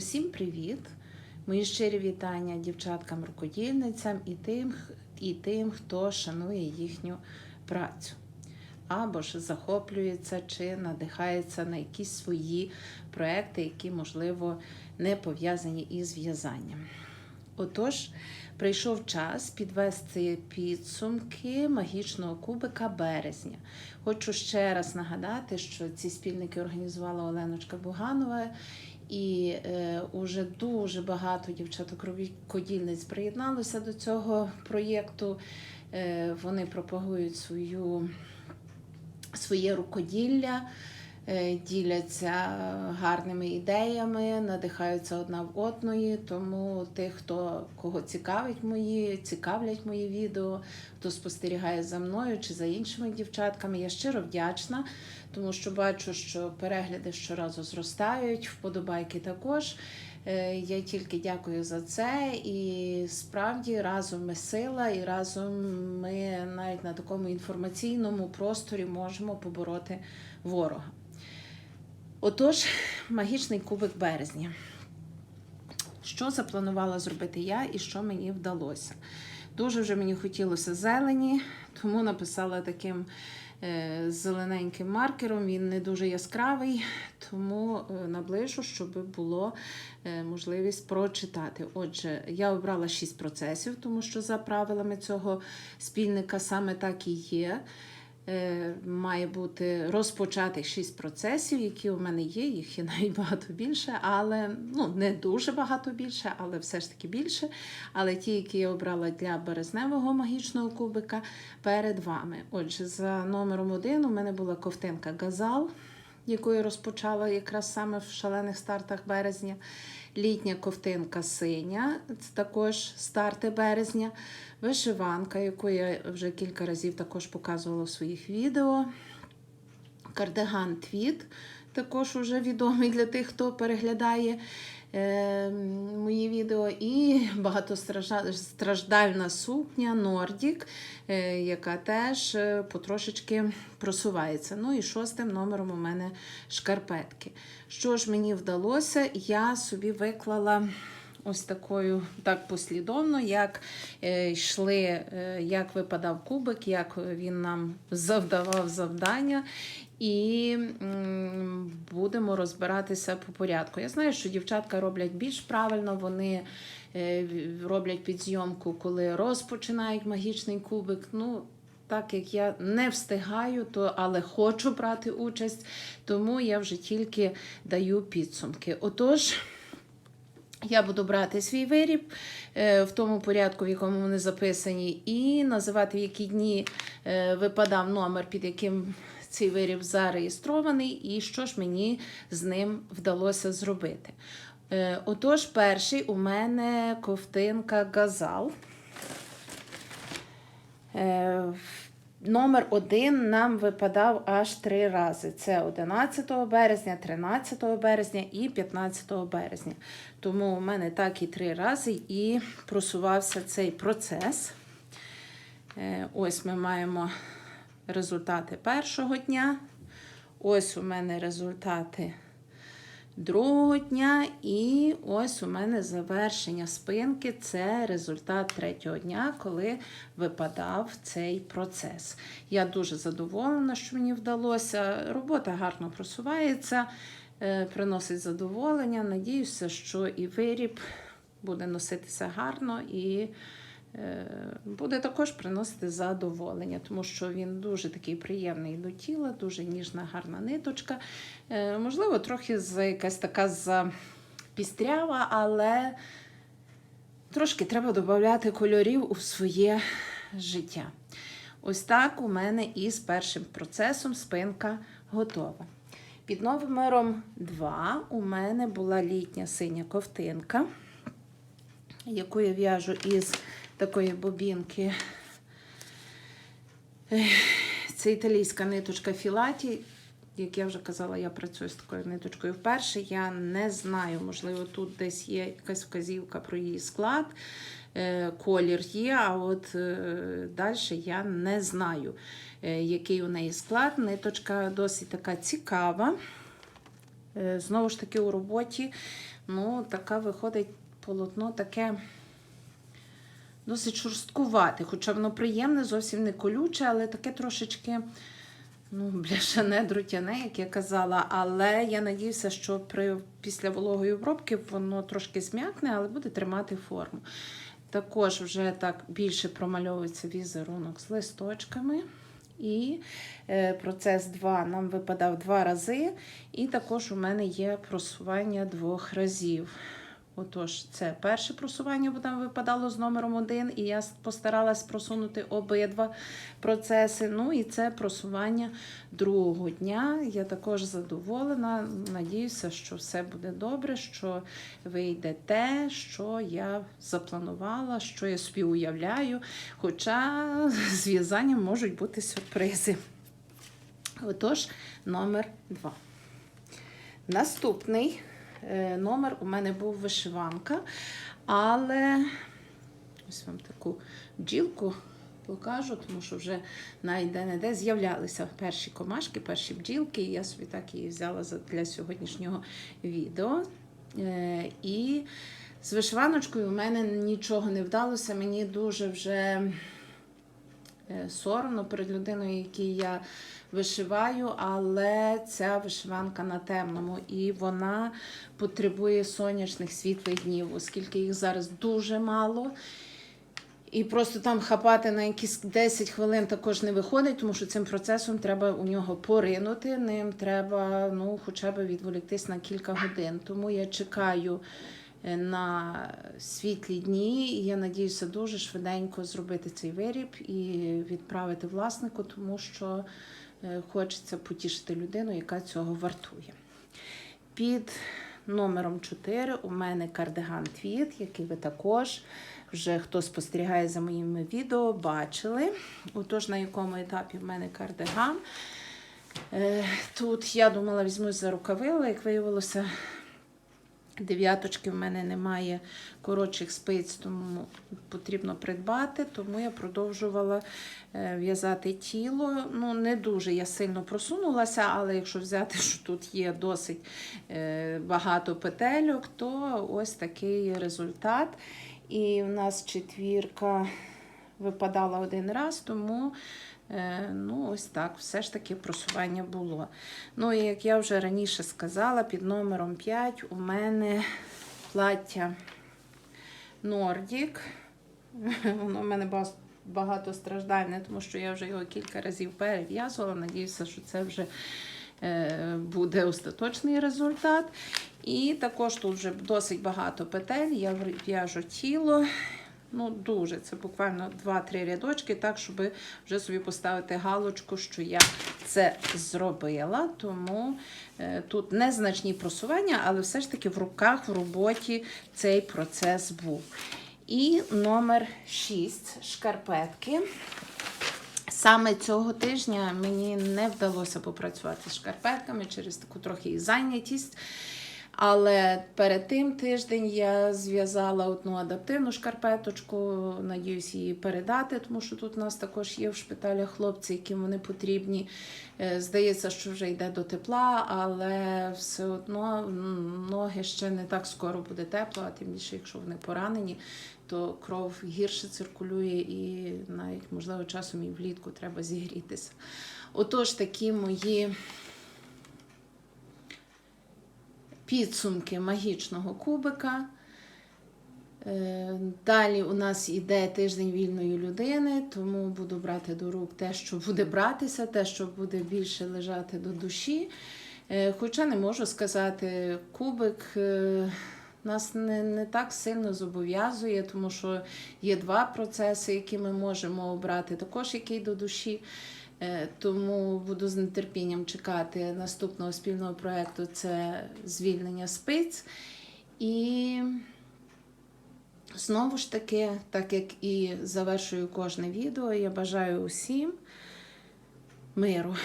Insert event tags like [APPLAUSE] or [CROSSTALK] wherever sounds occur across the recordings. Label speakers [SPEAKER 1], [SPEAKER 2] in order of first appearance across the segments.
[SPEAKER 1] Усім привіт! Мої щирі вітання дівчаткам-рукодільницям і тим, і тим, хто шанує їхню працю. Або ж захоплюється чи надихається на якісь свої проекти, які, можливо, не пов'язані із в'язанням. Отож, прийшов час підвести підсумки магічного кубика березня. Хочу ще раз нагадати, що ці спільники організувала Оленочка Буганова, і е, уже дуже багато дівчаток рукодільниць приєдналося до цього проєкту. Е, вони пропагують свою, своє рукоділля. Е, Діляться гарними ідеями, надихаються одна в одної. Тому тих, хто кого цікавить мої, цікавлять мої відео, хто спостерігає за мною чи за іншими дівчатками, я щиро вдячна, тому що бачу, що перегляди щоразу зростають, вподобайки також. Е, Я тільки дякую за це. І справді разом ми сила, і разом ми навіть на такому інформаційному просторі можемо побороти ворога. Отож, магічний кубик березня. Що запланувала зробити я і що мені вдалося? Дуже вже мені хотілося зелені, тому написала таким е, зелененьким маркером. Він не дуже яскравий, тому е, наближу, щоб було е, можливість прочитати. Отже, я обрала 6 процесів, тому що за правилами цього спільника саме так і є. Е, Має бути розпочати шість процесів, які у мене є. Їх є [LAUGHS] навіть більше, але ну не дуже багато більше, але все ж таки більше. Але ті, які я обрала для березневого магічного кубика, перед вами. Отже, за номером один у мене була ковтинка Газал, яку я розпочала якраз саме в шалених стартах березня. Літня ковтинка синя, це також старти березня. Вишиванка, яку я вже кілька разів також показувала в своїх відео. Кардиган твіт, також уже відомий для тих, хто переглядає мої відео. І багатостраждальна сукня Нордік, е, яка теж е, потрошечки просувається. Ну і шостим номером у мене шкарпетки. Що ж мені вдалося? Я собі виклала. Ось такою так послідовно, як е, йшли, як випадав кубик, як він нам завдавав завдання. І будемо розбиратися по порядку. Я знаю, що дівчатка роблять більш правильно, вони е, роблять підзйомку, коли розпочинають магічний кубик. Ну, так як я не встигаю, то але хочу брати участь, тому я вже тільки даю підсумки. Отож. Я буду брати свій виріб е, в тому порядку, в якому вони записані, і називати, в які дні е, випадав номер, під яким цей виріб зареєстрований, і що ж мені з ним вдалося зробити. Е, Отож, перший у мене ковтинка Газал. Е, Номер один нам випадав аж три рази. Це 11 березня, 13 березня і 15 березня. Тому у мене так і три рази і просувався цей процес. Е, Ось ми маємо результати першого дня. Ось у мене результати другого дня. І ось у мене завершення спинки це результат третього дня, коли випадав цей процес. Я дуже задоволена, що мені вдалося. Робота гарно просувається, е, приносить задоволення. Надіюся, що і виріб буде носитися гарно і. Е, Буде також приносити задоволення, тому що він дуже такий приємний до тіла, дуже ніжна, гарна ниточка. Е, Можливо, трохи якась така запістрява, але трошки треба додати кольорів у своє життя. Ось так у мене і з першим процесом спинка готова. Під номером 2 у мене була літня синя ковтинка, яку я в'яжу із такої бобінки. Це італійська ниточка Філаті. Як я вже казала, я працюю з такою ниточкою вперше. Я не знаю, можливо, тут десь є якась вказівка про її склад. Е, Колір є, а от е, далі я не знаю, е, який у неї склад. Ниточка досить така цікава. Знову ж таки, у роботі, ну, така виходить полотно таке досить шорсткувате, хоча воно приємне, зовсім не колюче, але таке трошечки ну, бляшане, друтяне, як я казала. Але я надіюся, що при, після вологої обробки воно трошки зм'якне, але буде тримати форму. Також вже так більше промальовується візерунок з листочками. І е, процес 2 нам випадав два рази, і також у мене є просування двох разів. Отож, це перше просування, бо там випадало з номером 1, і я постаралась просунути обидва процеси. Ну і це просування другого дня. Я також задоволена. Надіюся, що все буде добре, що вийде те, що я запланувала, що я собі уявляю. Хоча з в'язанням можуть бути сюрпризи. Отож, номер 2. Наступний номер у мене був вишиванка, але ось вам таку бджілку покажу, тому що вже навіть де-не-де з'являлися перші комашки, перші бджілки, і я собі так її взяла для сьогоднішнього відео. Е, І з вишиваночкою у мене нічого не вдалося. Мені дуже вже е, соромно перед людиною, якій я вишиваю, але ця вишиванка на темному, і вона потребує сонячних світлих днів, оскільки їх зараз дуже мало. І просто там хапати на якісь 10 хвилин також не виходить, тому що цим процесом треба у нього поринути. Ним треба ну, хоча б відволіктись на кілька годин. Тому я чекаю е, на світлі дні. І я надіюся дуже швиденько зробити цей виріб і відправити власнику, тому що е, хочеться потішити людину, яка цього вартує. Під номером 4 у мене кардиган твіт, який ви також вже хто спостерігає за моїми відео, бачили. Отож, на якому етапі в мене кардиган. Е, Тут я думала, візьмусь за рукави, але як виявилося, дев'яточки в мене немає коротших спиць, тому потрібно придбати. Тому я продовжувала е, в'язати тіло. Ну, не дуже я сильно просунулася, але якщо взяти, що тут є досить е, багато петельок, то ось такий результат. І в нас четвірка випадала один раз, тому ну, ось так, все ж таки просування було. Ну, і як я вже раніше сказала, під номером 5 у мене плаття Нордік. [LAUGHS] Воно в мене багато страждань, тому що я вже його кілька разів перев'язувала. Надіюся, що це вже е, буде остаточний результат. І також тут вже досить багато петель. Я в'яжу тіло. Ну, дуже, це буквально 2-3 рядочки, так, щоб вже собі поставити галочку, що я це зробила. Тому е, тут незначні просування, але все ж таки в руках, в роботі цей процес був. І номер 6 шкарпетки. Саме цього тижня мені не вдалося попрацювати з шкарпетками через таку трохи зайнятість. Але перед тим тиждень я зв'язала одну адаптивну шкарпеточку, надіюсь її передати, тому що тут у нас також є в шпиталях хлопці, яким вони потрібні. Е, Здається, що вже йде до тепла, але все одно ноги ще не так скоро буде тепло, а тим більше, якщо вони поранені, то кров гірше циркулює і навіть, можливо, часом і влітку треба зігрітися. Отож, такі мої підсумки магічного кубика. Е, Далі у нас іде тиждень вільної людини, тому буду брати до рук те, що буде братися, те, що буде більше лежати до душі. Е, Хоча не можу сказати, кубик е, нас не, не так сильно зобов'язує, тому що є два процеси, які ми можемо обрати, також який до душі. Е, Тому буду з нетерпінням чекати наступного спільного проєкту це звільнення спиць. І знову ж таки, так як і завершую кожне відео, я бажаю усім миру,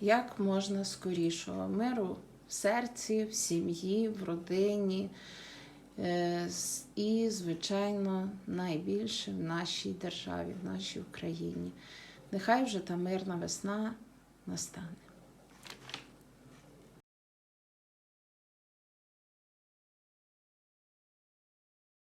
[SPEAKER 1] як можна скорішого. Миру в серці, в сім'ї, в родині. е, І, звичайно, найбільше в нашій державі, в нашій Україні. Нехай вже та мирна весна настане.